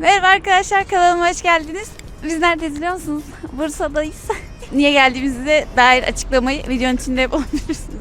Merhaba arkadaşlar kanalıma hoş geldiniz. Biz neredeyiz biliyor musunuz? Bursa'dayız. Niye geldiğimize dair açıklamayı videonun içinde bulabilirsiniz.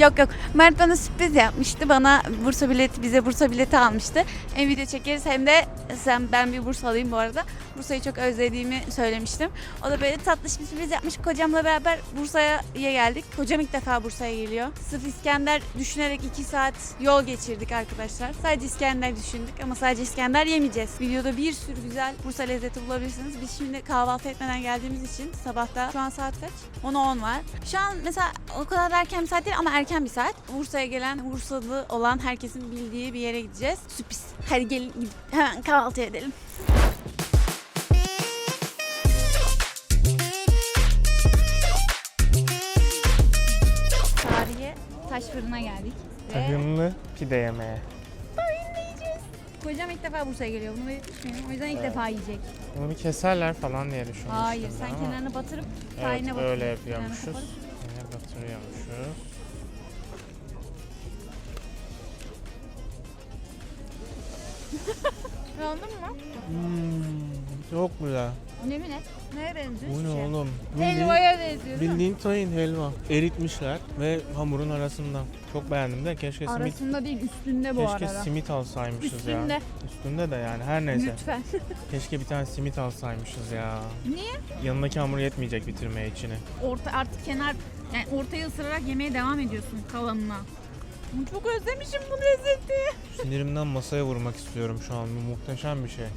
Yok yok. Mert bana sürpriz yapmıştı. Bana Bursa bileti, bize Bursa bileti almıştı. Hem video çekeriz hem de sen ben bir Bursalıyım bu arada. Bursa'yı çok özlediğimi söylemiştim. O da böyle tatlış bir sürpriz yapmış. Kocamla beraber Bursa'ya geldik. Kocam ilk defa Bursa'ya geliyor. Sırf İskender düşünerek 2 saat yol geçirdik arkadaşlar. Sadece İskender düşündük ama sadece İskender yemeyeceğiz. Videoda bir sürü güzel Bursa lezzeti bulabilirsiniz. Biz şimdi kahvaltı etmeden geldiğimiz için sabahta şu an saat kaç? 10'a 10 var. Şu an mesela o kadar da erken bir saat değil ama erken bir saat. Bursa'ya gelen, Bursalı olan herkesin bildiği bir yere gideceğiz. Sürpriz. Hadi gelin gidip hemen kahvaltı edelim. Tarihe taş fırına geldik. Ve pide yemeğe. kocam ilk defa Bursa'ya geliyor. Bunu miydim? O yüzden ilk defa yiyecek. Bunu bir keserler falan diye düşünmüştüm. Hayır ben sen ama kenarını batırıp Evet tayine öyle batırıyorsun. yapıyormuşuz. Kenarını Yine batırıyormuşuz. Beğendin mi? Hmm, çok güzel. Yemin et. Neye benziyor? Bu ne şey. oğlum? Helvaya benziyor değil mi? bildiğin tayin helva. Eritmişler ve hamurun arasında. Çok beğendim de keşke simit Arasında değil üstünde bu keşke arada. simit alsaymışız ya. Üstünde. Üstünde de yani her neyse. Lütfen. Keşke bir tane simit alsaymışız ya. Niye? Yanındaki hamur yetmeyecek bitirmeye içini. Orta artık kenar yani ortaya ısırarak yemeye devam ediyorsun kalanına. Çok özlemişim bu lezzeti. Sinirimden masaya vurmak istiyorum şu an. Bu muhteşem bir şey.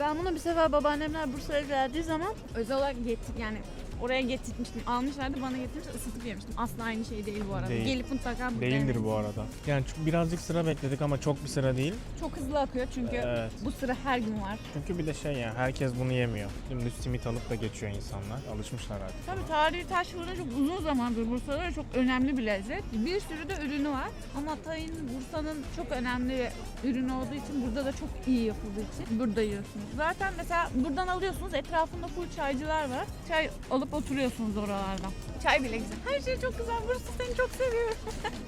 Ben bunu bir sefer babaannemler Bursa'ya geldiği zaman özel olarak getir yani oraya getirmiştim. Almışlardı bana getirmişler ısıtıp yemiştim. Asla aynı şey değil bu arada. Değil. Gelip mutlaka bu Değildir deneyin. bu arada. Yani çok- birazcık sıra bekledik ama çok bir sıra değil. Çok hızlı akıyor çünkü Evet. bu sıra her gün var. Çünkü bir de şey ya herkes bunu yemiyor. Dümdüz simit alıp da geçiyor insanlar. Alışmışlar artık. Tabii tarihi taş fırını çok uzun zamandır Bursa'da ve çok önemli bir lezzet. Bir sürü de ürünü var. Ama tayin Bursa'nın çok önemli ürünü olduğu için burada da çok iyi yapıldığı için burada yiyorsunuz. Zaten mesela buradan alıyorsunuz etrafında full çaycılar var. Çay alıp oturuyorsunuz oralarda. Çay bile güzel. Her şey çok güzel. Bursa seni çok seviyorum.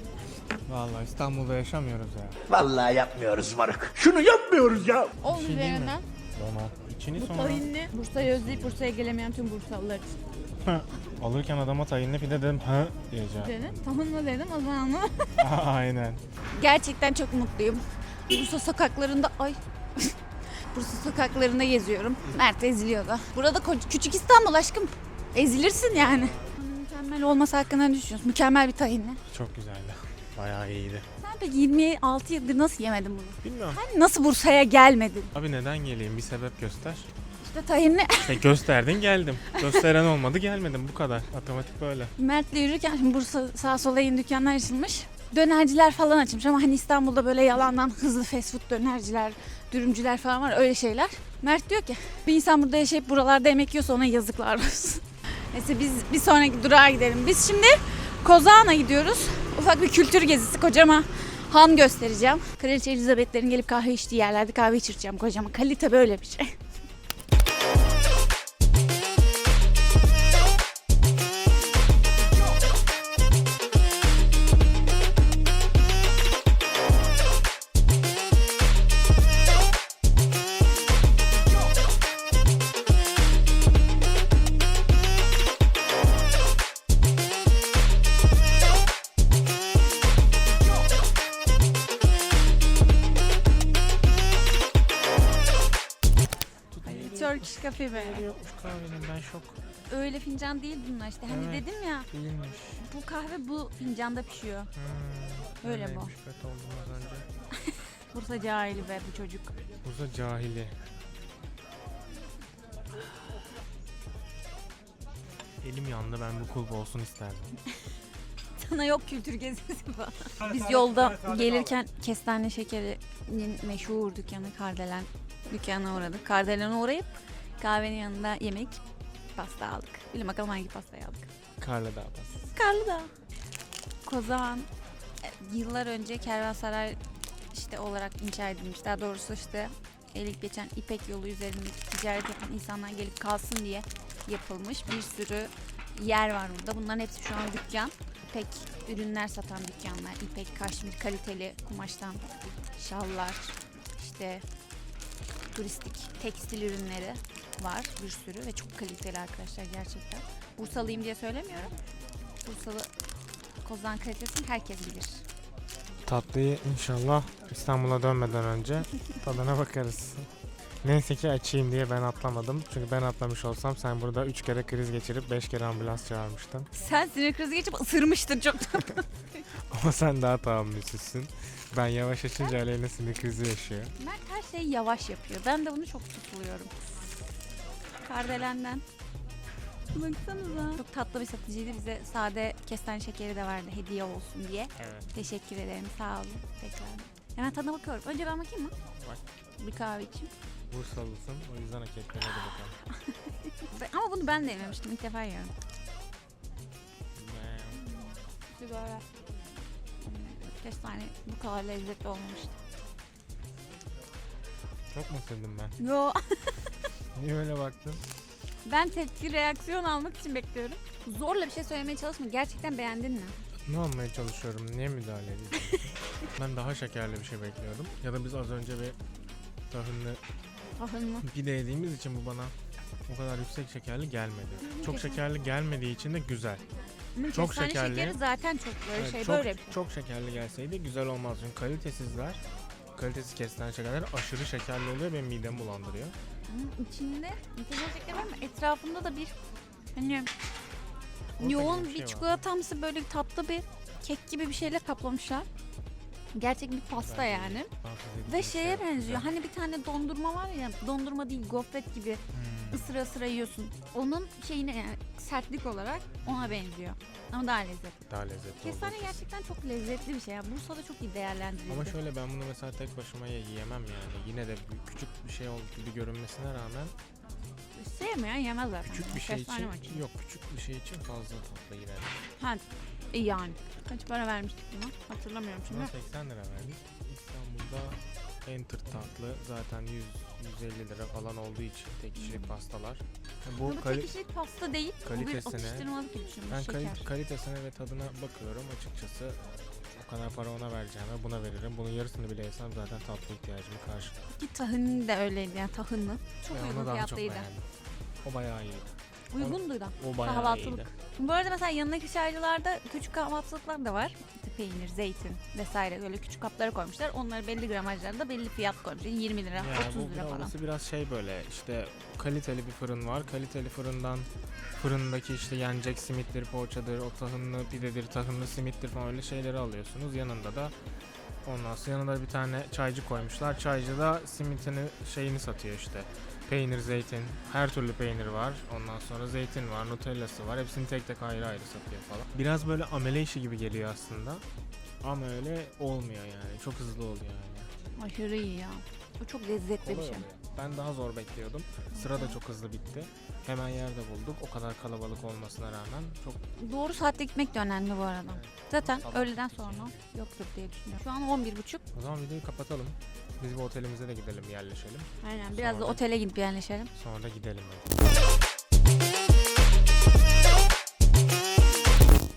Vallahi İstanbul'da yaşamıyoruz ya. Vallahi yapmıyoruz moruk. Şunu yapmıyoruz ya. Onun şey değil mi? üzerinden Dona. İçini bu sonra tayinli Bursa'yı özleyip Bursa'ya gelemeyen tüm Bursalılar için. alırken adama tayinli pide dedim ha diyeceğim. Dedim. Tahınlı dedim o zaman ama. Aynen. Gerçekten çok mutluyum. Bursa sokaklarında ay Bursa sokaklarında geziyorum. Mert eziliyordu. Burada ko- küçük İstanbul aşkım. Ezilirsin yani. Mükemmel olması hakkında ne düşünüyorsun? Mükemmel bir tahinli. Çok güzeldi. Bayağı iyiydi. Sen peki 26 yıldır nasıl yemedin bunu? Bilmiyorum. Sen nasıl Bursa'ya gelmedin? Abi neden geleyim? Bir sebep göster. İşte tahinli. İşte gösterdin geldim. Gösteren olmadı gelmedim. Bu kadar. Matematik böyle. Mert'le yürürken şimdi Bursa sağ sola yeni dükkanlar açılmış. Dönerciler falan açılmış ama hani İstanbul'da böyle yalandan hızlı fast food dönerciler, dürümcüler falan var öyle şeyler. Mert diyor ki bir insan burada yaşayıp buralarda yemek yiyorsa ona yazıklar olsun. Neyse biz bir sonraki durağa gidelim. Biz şimdi Kozağan'a gidiyoruz. Ufak bir kültür gezisi kocama han göstereceğim. Kraliçe Elizabeth'lerin gelip kahve içtiği yerlerde kahve içireceğim kocama. Kalite böyle bir şey. Yokmuş kahvenin ben şok. Öyle fincan değil bunlar işte. Hani Evet. dedim ya Değilmiş. bu kahve bu fincanda pişiyor. Hmm, Öyle bu. öyleymiş, Bet oldum az önce. Bursa cahili be bu çocuk. Bursa cahili. Elim yandı ben bu kulp olsun isterdim. Sana yok kültür gezisi falan. Biz yolda gelirken kestane şekerinin meşhur dükkanı Kardelen dükkanına uğradık. Kardelen'e uğrayıp kahvenin yanında yemek pasta aldık. Bilin bakalım hangi pastayı aldık. Karla Dağ pastası. Karlıdağ. Kozağan e, yıllar önce kervansaray işte olarak inşa edilmiş. Daha doğrusu işte elik geçen İpek yolu üzerinde ticaret yapan insanlar gelip kalsın diye yapılmış bir sürü yer var burada. Bunların hepsi şu an dükkan. İpek ürünler satan dükkanlar. İpek, kaşmir kaliteli kumaştan şallar, işte turistik tekstil ürünleri var bir sürü ve çok kaliteli arkadaşlar gerçekten. Bursalıyım diye söylemiyorum. Bursalı kozan kalitesini herkes bilir. Tatlıyı inşallah İstanbul'a dönmeden önce tadına bakarız. Neyse ki açayım diye ben atlamadım. Çünkü ben atlamış olsam sen burada 3 kere kriz geçirip 5 kere ambulans çağırmıştın. Sen sinir krizi geçip ısırmıştın çok. Ama sen daha tahammülsüzsün. Ben yavaş açınca Aleyna sinir krizi yaşıyor. Mert her şeyi yavaş yapıyor. Ben de bunu çok tutuluyorum. Kardelen'den. Baksanıza. Çok tatlı bir satıcıydı. Bize sade kestane şekeri de verdi hediye olsun diye. Evet. Teşekkür ederim. Sağ olun. Tekrar. Hemen tadına bakıyorum. Önce ben bakayım mı? Bak. Bir kahve içeyim. Bursalısın o yüzden hak ettin hadi bakalım. Ama bunu ben de yememiştim. İlk defa yiyorum. Sigara. Kestane bu kadar lezzetli olmamıştı. Çok mu sevdim ben? Yo. Niye öyle baktın? Ben tepki reaksiyon almak için bekliyorum. Zorla bir şey söylemeye çalışma. Gerçekten beğendin mi? Ne olmaya çalışıyorum? Niye müdahale ediyorsun? ben daha şekerli bir şey bekliyordum. Ya da biz az önce bir tahınlı Ahın mı? pide yediğimiz için bu bana o kadar yüksek şekerli gelmedi. Çok şekerli gelmediği için de güzel. Çok şekerli. şekeri zaten çok böyle Evet, şey çok, böyle bir şey. çok şekerli gelseydi güzel olmaz. Çünkü kalitesizler, kalitesiz kestane şekerler aşırı şekerli oluyor benim midemi bulandırıyor. Bunun içinde var ama etrafında da bir hani Orada yoğun bir, şey var. çikolatamsı böyle tatlı bir kek gibi bir şeyle kaplamışlar. Gerçek bir pasta yani. Ve bir şey şeye benziyor. Hani bir tane dondurma var ya, dondurma değil gofret gibi Hmm. ısıra ısıra yiyorsun. Onun şeyine yani sertlik olarak ona benziyor. Ama daha lezzetli. Daha lezzetli Kestane kesin. gerçekten çok lezzetli bir şey. Yani Bursa'da çok iyi değerlendirildi. Ama şöyle ben bunu mesela tek başıma ye- yiyemem yani. Yine de bir- küçük bir şey oldu gibi görünmesine rağmen Sevmeyen yemez zaten. küçük bir şey Kestane için yok küçük bir şey için fazla tatlı girer. Ha, iyi yani. Kaç para vermiştik buna? Hatırlamıyorum şimdi. Buna 80 lira verdik. İstanbul'da en tırt tatlı zaten 100 150 lira falan olduğu için tek kişilik pastalar. Bu, Bu, kali- tek kişilik pasta değil. Bu bir kalitesine- atıştırmalık gibi düşünün. ben şeker. kali- kalitesine ve tadına bakıyorum açıkçası. O kadar para ona vereceğime buna veririm. Bunun yarısını bile yesem zaten tatlı ihtiyacımı karşılar. Ki tahini de öyleydi yani tahınlı. Çok Ve onu uygun fiyatlıydı. O bayağı iyiydi. Uygundu da. O bayağı Kahvaltılık. iyiydi. Bu arada mesela yanındaki çaycılarda küçük kahvaltılıklar da var. Peynir, zeytin vesaire böyle küçük kaplara koymuşlar. Onları belli gramajlarda belli fiyat koymuşlar. 20 lira, Yani 30 bu lira falan. orası biraz şey böyle işte kaliteli bir fırın var. Kaliteli fırından fırındaki işte yenecek simittir, poğaçadır, o tahınlı pidedir, tahınlı simittir falan öyle şeyleri alıyorsunuz. Yanında da ondan sonra yanında bir tane çaycı koymuşlar. Çaycı da simitini şeyini satıyor işte. Peynir, zeytin, her türlü peynir var. Ondan sonra zeytin var, nutellası var. Hepsini tek tek ayrı ayrı satıyor falan. Biraz böyle amele işi gibi geliyor aslında. Ama öyle olmuyor yani. Çok hızlı oluyor yani. Aşırı iyi ya. O çok lezzetli bir Kolay şey. oluyor. Ben daha zor bekliyordum. Sıra da çok hızlı bitti. Hemen yerde bulduk. O kadar kalabalık olmasına rağmen çok Doğru saatte gitmek de önemli bu arada. Evet. Zaten Sabah. öğleden sonra yoktur diye düşünüyorum. Şu an 11.30. O zaman videoyu kapatalım. Biz bir otelimize de gidelim, yerleşelim. Aynen biraz da Sonra- otele gidip yerleşelim. Sonra da gidelim. hadi.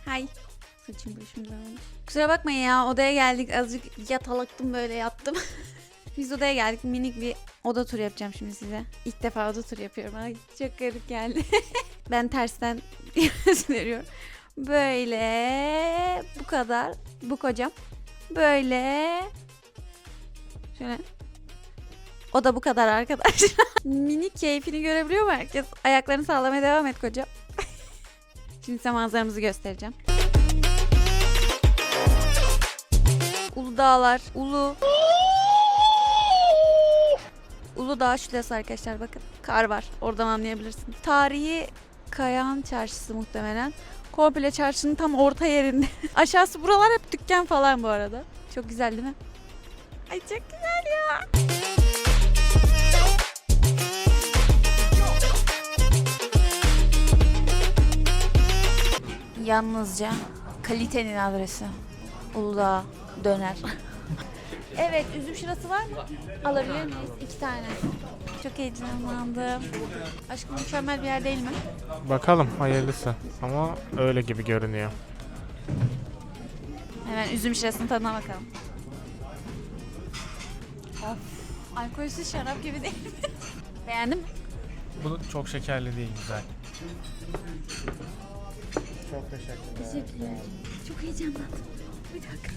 Hay. Saçım başım dağılmış. Kusura bakmayın ya odaya geldik azıcık yatalaktım böyle yattım. Biz odaya geldik minik bir oda turu yapacağım şimdi size. İlk defa oda turu yapıyorum. Ay, çok garip geldi. ben tersten gösteriyorum. Böyle bu kadar. Bu kocam. Böyle. Şöyle. O da bu kadar arkadaşlar. Minik keyfini görebiliyor mu herkes? Ayaklarını sallamaya devam et kocam. Şimdi size manzaramızı göstereceğim. Ulu dağlar, ulu... Ulu Dağ şurası arkadaşlar bakın. Kar var. Oradan anlayabilirsiniz. Tarihi Kayahan Çarşısı muhtemelen. Komple çarşının tam orta yerinde. Aşağısı buralar hep dükkan falan bu arada. Çok güzel değil mi? Ay çok güzel ya. Yalnızca kalitenin adresi. Uludağ döner. Evet üzüm şırası var mı? Alabilir miyiz? İki tane. Çok heyecanlandım. Aşkım mükemmel bir yer değil mi? Bakalım hayırlısı. Ama öyle gibi görünüyor. Hemen üzüm şırasının tadına bakalım. Of. Alkolsüz şarap gibi değil mi? Beğendin mi? Bu çok şekerli değil güzel. Çok teşekkürler. Teşekkürler. Çok heyecanlandım. Bir dakika.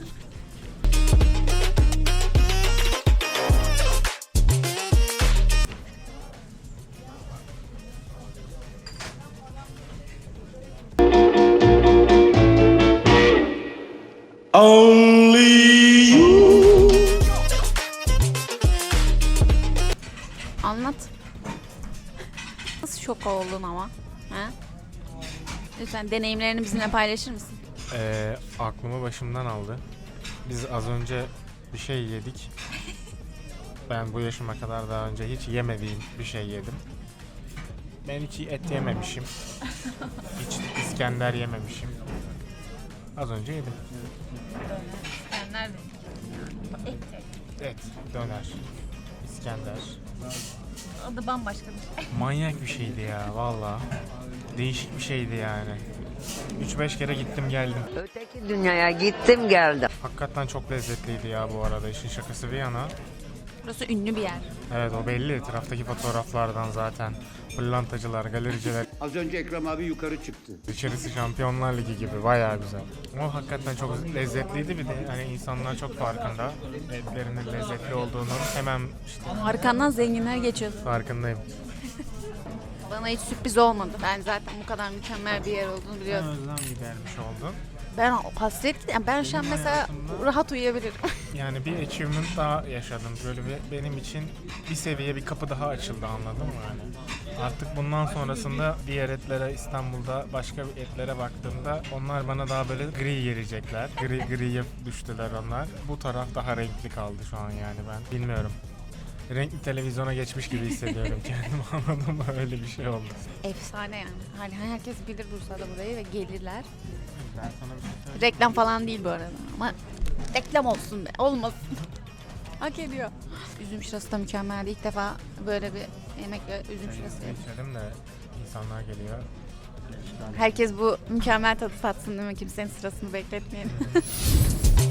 Anlat. Nasıl şok oldun ama? Ha? Lütfen deneyimlerini bizimle paylaşır mısın? Ee, aklımı başımdan aldı. Biz az önce bir şey yedik. Ben bu yaşıma kadar daha önce hiç yemediğim bir şey yedim. Ben hiç et yememişim. Hiç İskender yememişim. Az önce yedim. Ben nerede? Et, döner, İskender. Adı bambaşka bir şey. Manyak bir şeydi ya valla. Değişik bir şeydi yani. 3-5 kere gittim geldim. Öteki dünyaya gittim geldim. Hakikaten çok lezzetliydi ya bu arada işin şakası bir yana. Burası ünlü bir yer. Evet o belli etraftaki fotoğraflardan zaten. Pırlantacılar, galericiler. Az önce Ekrem abi yukarı çıktı. İçerisi Şampiyonlar Ligi gibi bayağı güzel. Ama hakikaten çok lezzetliydi bir de hani insanlar çok farkında. Etlerinin lezzetli olduğunu hemen işte Arkandan zenginler geçiyor. farkındayım. Bana hiç sürpriz olmadı. Ben zaten bu kadar mükemmel bir yer olduğunu biliyordum. Özlem gidermiş oldun. Ben hasret yani ben şu an mesela rahat uyuyabilirim. Yani bir achievement daha yaşadım. Böyle bir, benim için bir seviye bir kapı daha açıldı anladın mı yani? Artık bundan sonrasında diğer etlere İstanbul'da başka etlere baktığımda onlar bana daha böyle gri gelecekler. Gri griye düştüler onlar. Bu taraf daha renkli kaldı şu an yani ben. Bilmiyorum. Renkli televizyona geçmiş gibi hissediyorum kendimi anladın mı? Öyle bir şey oldu. Efsane yani. Hani herkes bilir Bursa'da burayı ve gelirler. Ben sana bir şey söyleyeyim. Reklam falan değil bu arada ama reklam olsun be. Olmasın. Hak ediyor. Üzüm şırası da mükemmeldi. İlk defa böyle bir yemekle üzüm şırası yedim. İçelim de insanlar geliyor. Herkes bu mükemmel tadı tatsın değil mi? Kimsenin sırasını bekletmeyelim.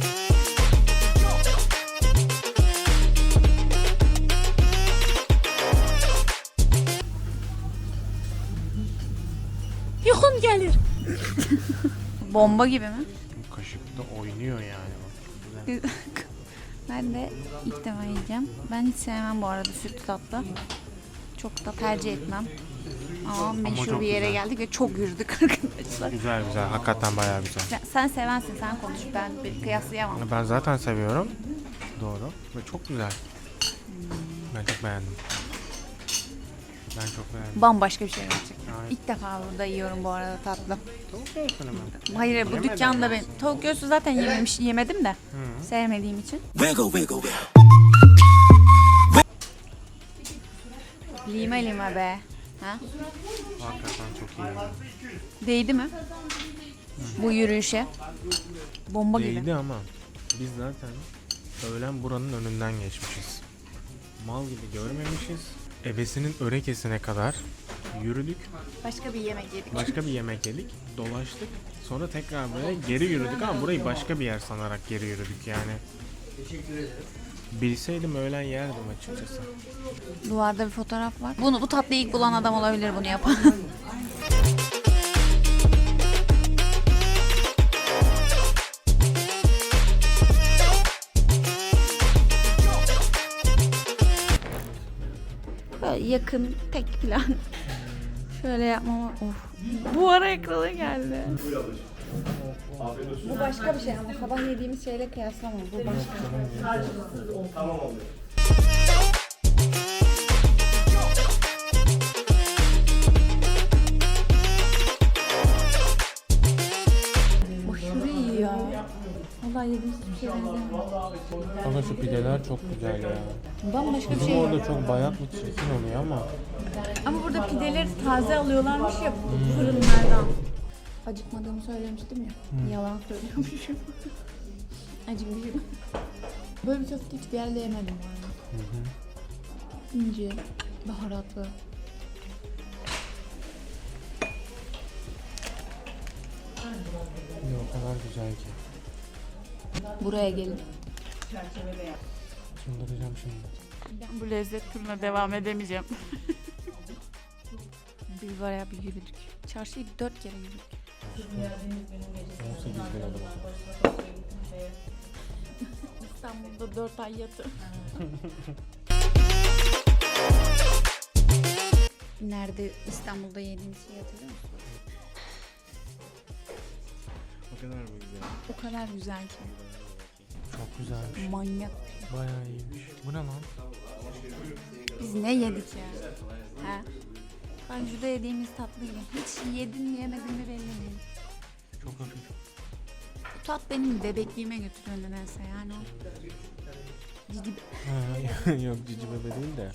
Gelir. Bomba gibi mi? Bu kaşık da oynuyor yani. Bak, güzel. Ben de ilk defa yiyeceğim. Ben hiç sevmem bu arada sütlü tatlı. Çok da tercih etmem. Ama meşhur çok bir yere güzel. geldik ve çok yürüdük arkadaşlar. Güzel güzel. Hakikaten bayağı güzel. Sen, sen sevensin sen konuş ben bir kıyaslayamam. Ben zaten seviyorum. Doğru. Ve çok güzel. Ben çok beğendim. Ben çok beğendim. Bambaşka bir şey gerçekten. Aynen. İlk defa burada yiyorum bu arada tatlı. Tavuk göğsünü mü? Hayır bu Yemedin dükkanda ben tavuk göğsü zaten yememiş yemedim de sevmediğim için. Lima lima be. Ha? Hakikaten çok iyi. Değdi mi? Bu yürüyüşe. Bomba gibi. Değdi ama biz zaten öğlen buranın önünden geçmişiz. Mal gibi görmemişiz. Ebesinin örekesine kadar yürüdük. Başka bir yemek yedik. Başka bir yemek yedik. Dolaştık. Sonra tekrar buraya geri yürüdük ama burayı başka bir yer sanarak geri yürüdük yani. Bilseydim öğlen yerdim açıkçası. Duvarda bir fotoğraf var. Bunu bu tatlıyı ilk bulan adam olabilir bunu yapan. yakın tek plan. Şöyle yapmama of. Bu ara ekrana geldi. Bu başka bir şey ama sabah yediğimiz şeyle kıyaslamam. Bu başka. Aşırı Vallahi yediğimiz hiçbir şey benzemiyor. Ama şu pideler çok güzel ya. Bambaşka bir Bizim şey orada çok bayatlı çirkin oluyor ama Ama burada pideleri taze alıyorlarmış ya fırınlardan. Acıkmadığımı söylemiştim ya. Yalan söylüyormuşum. Acıkmışım. Böyle bir köfte hiçbir yerde yemedim arada. İnce, baharatlı. ne o kadar güzel ki. Buraya gelin. Çıldıracağım şimdi. Ben bu lezzet turuna devam edemeyeceğim. Biz bayağı bir yürüdük. Çarşıyı dört kere yürüdük. 18 bin adım. İstanbul'da dört ay yatı. Nerede İstanbul'da yediğimiz şeyi hatırlıyor musun? O kadar mı güzel? O kadar güzel ki. Çok güzelmiş. Manyak. Bayağı iyiymiş. Bu ne lan? Biz ne yedik ya? Ha? Şurada yediğimiz tatlıydı. Hiç yedin mi yemedin mi belli değil. Çok hafif. Bu tat benim bebekliğime götürüyor nedense yani o. Cici Ha, Yok cici bebe değil de.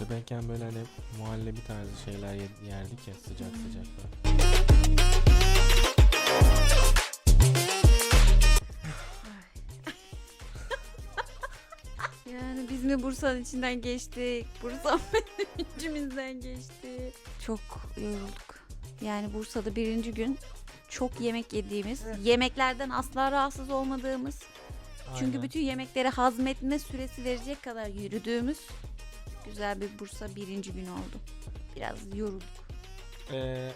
Bebekken böyle hani muhallebi tarzı şeyler ye- yerdik ya sıcak sıcak böyle. Mi Bursa'nın içinden geçtik? Bursa bizim içimizden geçti. Çok yorulduk. Yani Bursa'da birinci gün çok yemek yediğimiz, yemeklerden asla rahatsız olmadığımız, çünkü Aynen. bütün yemekleri hazmetme süresi verecek kadar yürüdüğümüz güzel bir Bursa birinci gün oldu. Biraz yorulduk. Ee,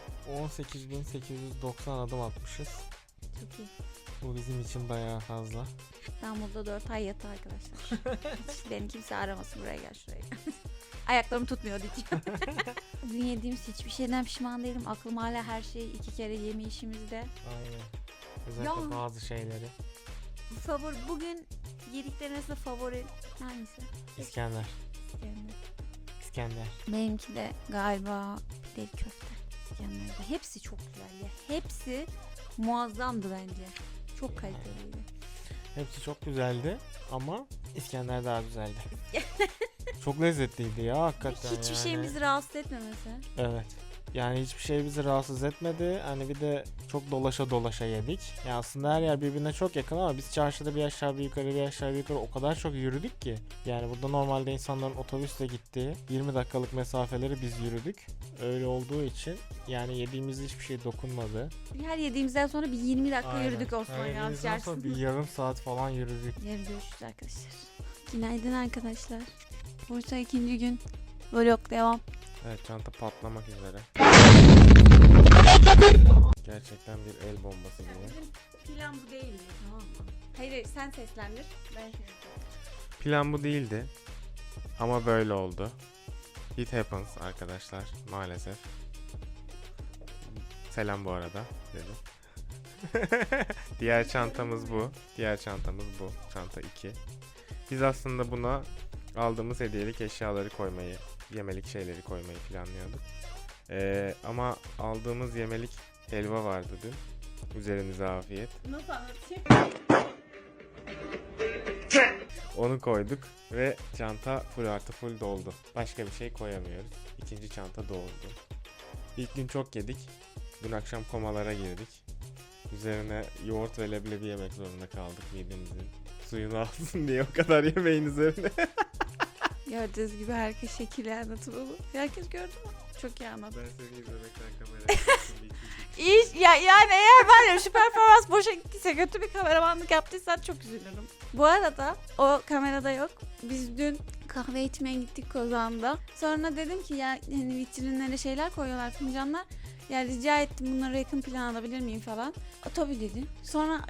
18.890 adım atmışız. Çok iyi. Bu bizim için bayağı fazla. İstanbul'da 4 ay yatı arkadaşlar. Hiç beni kimse aramasın buraya gel şuraya. Ayaklarım tutmuyor diyeceğim. Bugün yediğimiz hiçbir şeyden pişman değilim. Aklım hala her şeyi iki kere yeme işimizde. Aynen. Özellikle Ya. bazı şeyleri. Favori, bugün yediklerin arasında favori hangisi? İskender. İskender. İskender. Benimki de galiba pideli köfte. İskender'de. Hepsi çok güzel ya. Hepsi muazzamdı bence. Çok kaliteliydi. Hepsi çok güzeldi ama İskender daha güzeldi. çok lezzetliydi ya hakikaten Hiçbir yani. şeyin bizi rahatsız etmemesi. Evet. Yani hiçbir şey bizi rahatsız etmedi. Hani bir de çok dolaşa dolaşa yedik. Ya aslında her yer birbirine çok yakın ama biz çarşıda bir aşağı bir yukarı bir aşağı bir yukarı o kadar çok yürüdük ki. Yani burada normalde insanların otobüsle gittiği 20 dakikalık mesafeleri biz yürüdük. Öyle olduğu için yani yediğimiz hiçbir şey dokunmadı. Her yediğimizden sonra bir 20 dakika Aynen. yürüdük Osman Yani yediğimizden sonra bir yarım saat falan yürüdük. Yarın görüşürüz arkadaşlar. Günaydın arkadaşlar. Bursa ikinci gün. Vlog devam. Evet çanta patlamak üzere. Gerçekten bir el bombası gibi. Plan bu değildi tamam mı? Hayır hayır sen seslendir. Ben şey Plan bu değildi. Ama böyle oldu. It happens arkadaşlar maalesef. Selam bu arada dedim. Diğer çantamız bu. Diğer çantamız bu. Çanta 2. Biz aslında buna aldığımız hediyelik eşyaları koymayı, yemelik şeyleri koymayı planlıyorduk. Ee, ama aldığımız yemelik helva vardı dün. Üzerinize afiyet. Nasıl? Onu koyduk ve çanta full artı full doldu. Başka bir şey koyamıyoruz. İkinci çanta doldu. İlk gün çok yedik. Dün akşam komalara girdik. Üzerine yoğurt ve leblebi yemek zorunda kaldık midemizin. Suyunu alsın diye o kadar yemeğin üzerine. Gördüğünüz gibi herkes şekilli anlatımı bu. Herkes gördü mü? Çok iyi anlattı. ben seni izlemekten kameraya İş, ya, yani eğer var ya şu performans boşa gittiyse kötü bir kameramanlık yaptıysan çok üzülürüm. Bu arada o kamerada yok. Biz dün kahve içmeye gittik Kozan'da. Sonra dedim ki ya hani vitrinlere şeyler koyuyorlar fincanlar. Ya rica ettim bunları yakın plan alabilir miyim falan. O tabii dedi. Sonra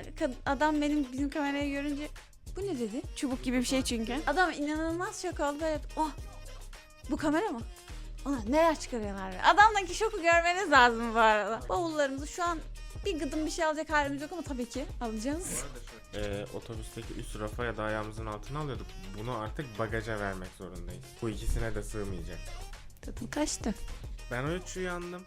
adam benim bizim kamerayı görünce bu ne dedi? Çubuk gibi bir şey çünkü. Adam inanılmaz şok oldu. Böyle, oh bu kamera mı? Ona neler çıkarıyorlar be. Adamdaki şoku görmeniz lazım bu arada. Bavullarımızı şu an bir gıdım bir şey alacak halimiz yok ama tabii ki alacağız. Ee, otobüsteki üst rafa ya da ayağımızın altına alıyorduk. Bunu artık bagaja vermek zorundayız. Bu ikisine de sığmayacak. Tadım kaçtı. Ben o üç uyandım.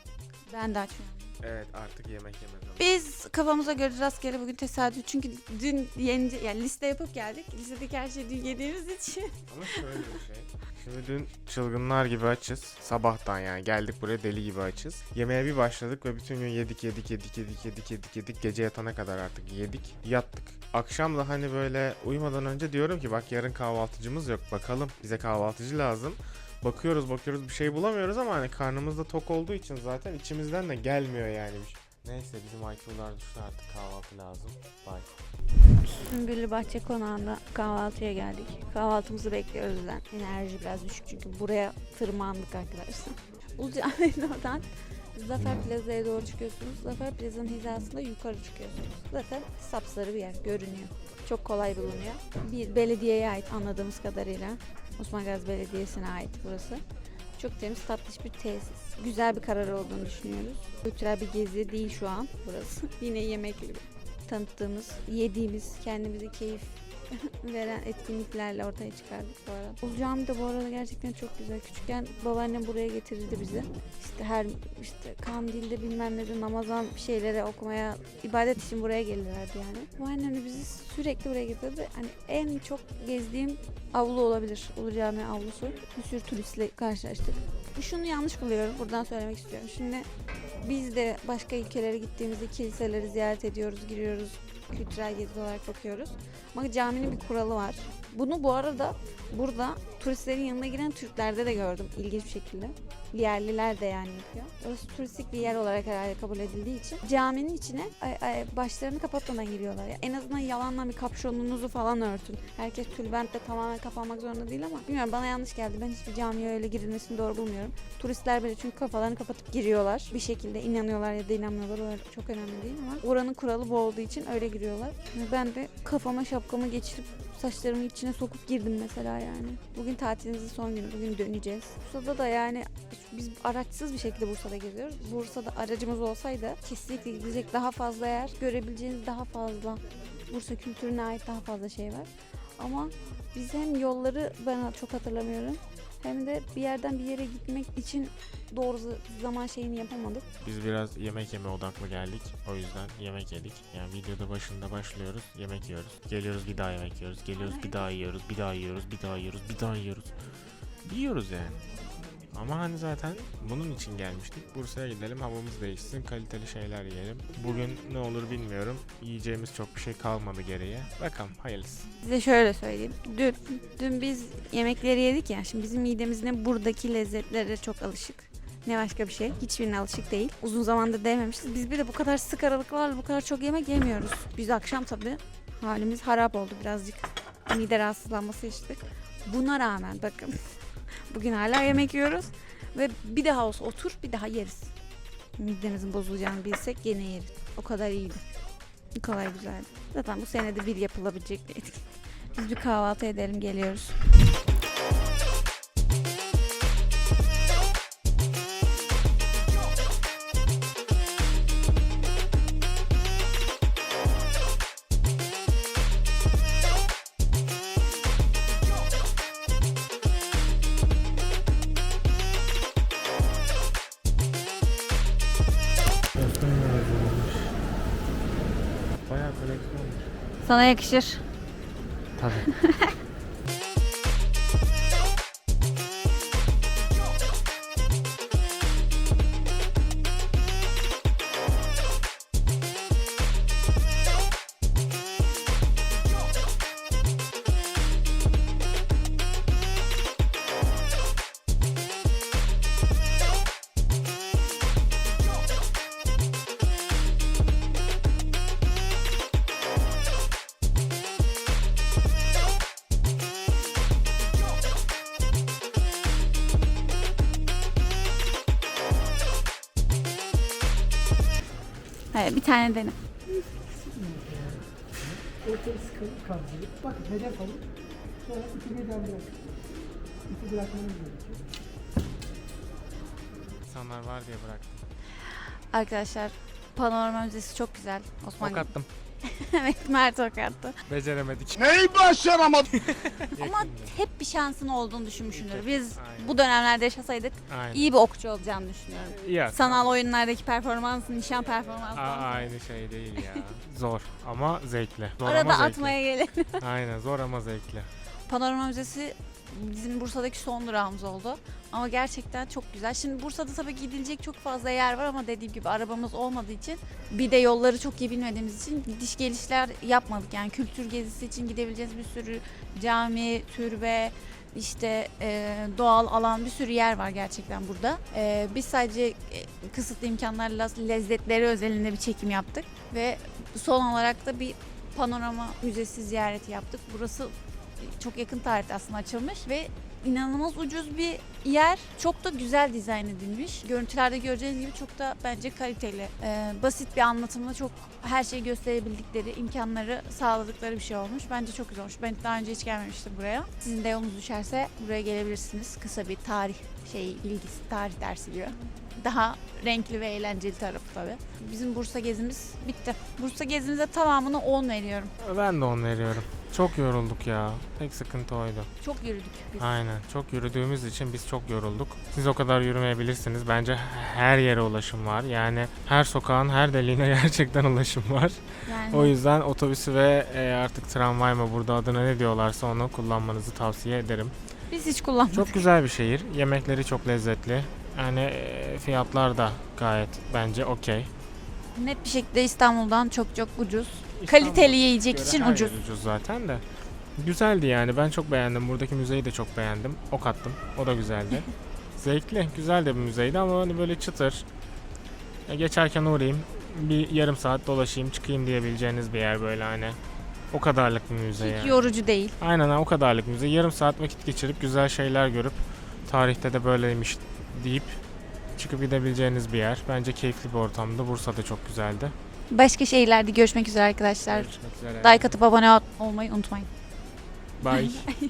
Ben de açmıyorum. Evet artık yemek yeme zamanı. Biz kafamıza göre rastgele bugün tesadüf çünkü dün yeni yani liste yapıp geldik. Listedeki her şeyi dün yediğimiz için. Ama şöyle bir şey. Şimdi dün çılgınlar gibi açız. Sabahtan yani geldik buraya deli gibi açız. Yemeğe bir başladık ve bütün gün yedik yedik yedik yedik yedik yedik yedik. Gece yatana kadar artık yedik. Yattık. Akşam da hani böyle uyumadan önce diyorum ki bak yarın kahvaltıcımız yok. Bakalım bize kahvaltıcı lazım. Bakıyoruz bakıyoruz bir şey bulamıyoruz ama hani karnımız da tok olduğu için zaten içimizden de gelmiyor yani. Neyse bizim IQ'lar düştü artık kahvaltı lazım. Bye. Sümbüllü Bahçe Konağı'nda kahvaltıya geldik. Kahvaltımızı bekliyoruz yüzden. Enerji biraz düşük çünkü buraya tırmandık arkadaşlar. Ulu Cami'nin oradan Zafer Plaza'ya doğru çıkıyorsunuz. Zafer Plaza'nın hizasında yukarı çıkıyorsunuz. Zaten sapsarı bir yer görünüyor. Çok kolay bulunuyor. Bir belediyeye ait anladığımız kadarıyla. Osman Gazi Belediyesi'ne ait burası. Çok temiz, tatlış bir tesis. Güzel bir karar olduğunu düşünüyoruz. Kültürel bir gezi değil şu an burası. Yine yemekli bir tanıttığımız, yediğimiz, kendimize keyif veren etkinliklerle ortaya çıkardık bu arada. Ulu Cami de bu arada gerçekten çok güzel. Küçükken babaannem buraya getirirdi bizi. İşte her işte kandilde bilmem ne namazan şeylere okumaya, ibadet için buraya gelirlerdi yani. Babaannem de bizi sürekli buraya getirdi. Hani en çok gezdiğim avlu olabilir. Ulu Cami avlusu. Bir sürü turistle karşılaştık. Şunu yanlış buluyorum. Buradan söylemek istiyorum. Şimdi biz de başka ülkelere gittiğimizde kiliseleri ziyaret ediyoruz, giriyoruz, kültürel gezi olarak bakıyoruz. Ama caminin bir kuralı var. Bunu bu arada burada turistlerin yanına giren Türklerde de gördüm ilginç bir şekilde. Yerliler de yani yapıyor. Orası turistik bir yer olarak herhalde kabul edildiği için caminin içine ay- ay- başlarını kapatmadan giriyorlar. Ya en azından yalanla bir kapşonunuzu falan örtün. Herkes tülbentle tamamen kapanmak zorunda değil ama bilmiyorum bana yanlış geldi. Ben hiçbir camiye öyle girilmesini doğru bulmuyorum. Turistler böyle çünkü kafalarını kapatıp giriyorlar. Bir şekilde inanıyorlar ya da inanmıyorlar. O çok önemli değil ama oranın kuralı bu olduğu için öyle giriyorlar. Ben de kafama şapkamı geçirip saçlarımı içine sokup girdim mesela yani. Bugün tatilimizin son günü. Bugün döneceğiz. Bursa'da da yani biz araçsız bir şekilde Bursa'da geziyoruz. Bursa'da aracımız olsaydı kesinlikle gidecek daha fazla yer, görebileceğiniz daha fazla Bursa kültürüne ait daha fazla şey var. Ama biz hem yolları ben çok hatırlamıyorum hem de bir yerden bir yere gitmek için doğru zaman şeyini yapamadık. Biz biraz yemek yeme odaklı geldik. O yüzden yemek yedik. Yani videoda başında başlıyoruz. Yemek yiyoruz. Geliyoruz bir daha yemek yiyoruz. Geliyoruz bir daha yiyoruz. Bir daha yiyoruz. Bir daha yiyoruz. Bir daha yiyoruz. Yiyoruz yani. Ama hani zaten bunun için gelmiştik. Bursa'ya gidelim, havamız değişsin, kaliteli şeyler yiyelim. Bugün ne olur bilmiyorum. Yiyeceğimiz çok bir şey kalmadı geriye. Bakalım hayırlısı. Size şöyle söyleyeyim. Dün, dün biz yemekleri yedik ya. Şimdi bizim midemiz ne buradaki lezzetlere çok alışık. Ne başka bir şey. Hiçbirine alışık değil. Uzun zamandır değmemişiz. Biz bir de bu kadar sık aralıklarla bu kadar çok yemek yemiyoruz. Biz akşam tabii halimiz harap oldu birazcık. Mide rahatsızlanması yaşadık. Buna rağmen bakın. Bugün hala yemek yiyoruz. Ve bir daha olsa otur bir daha yeriz. Midemizin bozulacağını bilsek gene yeriz. O kadar iyiydi. O kadar güzeldi. Zaten bu senede bir yapılabilecek bir etkinlik. Biz bir kahvaltı edelim geliyoruz. Sana yakışır. Tabii. tane dene. ortaya sıkılıp kaldırıp bakın hedef alın. Sonra ipi birden bırakın. İpi bırakmanız gerekiyor. İnsanlar var diye bıraktım. Arkadaşlar Panorama Müzesi çok güzel. Osman Ok attım. evet Mert ok attı. Beceremedik. Neyi başaramadım? Ama hep bir şansın olduğunu düşünmüşsündür. Biz Aynen. bu dönemlerde yaşasaydık Aynen. iyi bir okçu olacağını düşünüyorum. Ya, Sanal oyunlardaki performansın, nişan performansı. Aa, aynı şey değil ya. Zor ama zevkli. Zor Arada ama zevkli. atmaya gelin. Aynen zor ama zevkli. Panorama Müzesi bizim Bursa'daki son durağımız oldu. Ama gerçekten çok güzel. Şimdi Bursa'da tabii gidilecek çok fazla yer var ama dediğim gibi arabamız olmadığı için bir de yolları çok iyi bilmediğimiz için gidiş gelişler yapmadık. Yani kültür gezisi için gidebileceğiz bir sürü cami, türbe, işte e, doğal alan bir sürü yer var gerçekten burada. E, biz sadece e, kısıtlı imkanlarla lezzetleri özelinde bir çekim yaptık ve son olarak da bir panorama müzesi ziyareti yaptık. Burası çok yakın tarihte aslında açılmış ve inanılmaz ucuz bir yer. Çok da güzel dizayn edilmiş. Görüntülerde göreceğiniz gibi çok da bence kaliteli. Ee, basit bir anlatımla çok her şeyi gösterebildikleri, imkanları sağladıkları bir şey olmuş. Bence çok güzel olmuş. Ben daha önce hiç gelmemiştim buraya. Sizin de yolunuz düşerse buraya gelebilirsiniz. Kısa bir tarih şey bilgisi, tarih dersi diyor. Daha renkli ve eğlenceli tarafı tabii. Bizim Bursa gezimiz bitti. Bursa gezimize tamamını 10 veriyorum. Ben de 10 veriyorum. Çok yorulduk ya. Tek sıkıntı oydu. Çok yürüdük biz. Aynen. Çok yürüdüğümüz için biz çok yorulduk. Siz o kadar yürümeyebilirsiniz. Bence her yere ulaşım var. Yani her sokağın her deliğine gerçekten ulaşım var. Yani O yüzden otobüsü ve e, artık tramvay mı burada adına ne diyorlarsa onu kullanmanızı tavsiye ederim. biz hiç kullanmadık. Çok güzel bir şehir. Yemekleri çok lezzetli. Yani e, fiyatlar da gayet bence okey. Net bir şekilde İstanbul'dan çok çok ucuz. Kaliteli yiyecek için her ucuz. yer ucuz zaten de. Güzeldi yani. Ben çok beğendim. Buradaki müzeyi de çok beğendim. Ok attım. O da güzeldi. Zevkli. Güzel de bir müzeydi ama hani böyle çıtır. Ya geçerken uğrayayım. Bir yarım saat dolaşayım çıkayım diyebileceğiniz bir yer böyle hani. O kadarlık bir müze Hiç yani. yorucu değil. Aynen ha, o kadarlık müze. Yarım saat vakit geçirip güzel şeyler görüp tarihte de böyleymiş deyip çıkıp gidebileceğiniz bir yer. Bence keyifli bir ortamdı. Bursa da çok güzeldi. Başka şehirlerde görüşmek üzere arkadaşlar. Görüşmek üzere. Like atıp abone olmayı unutmayın. Bye.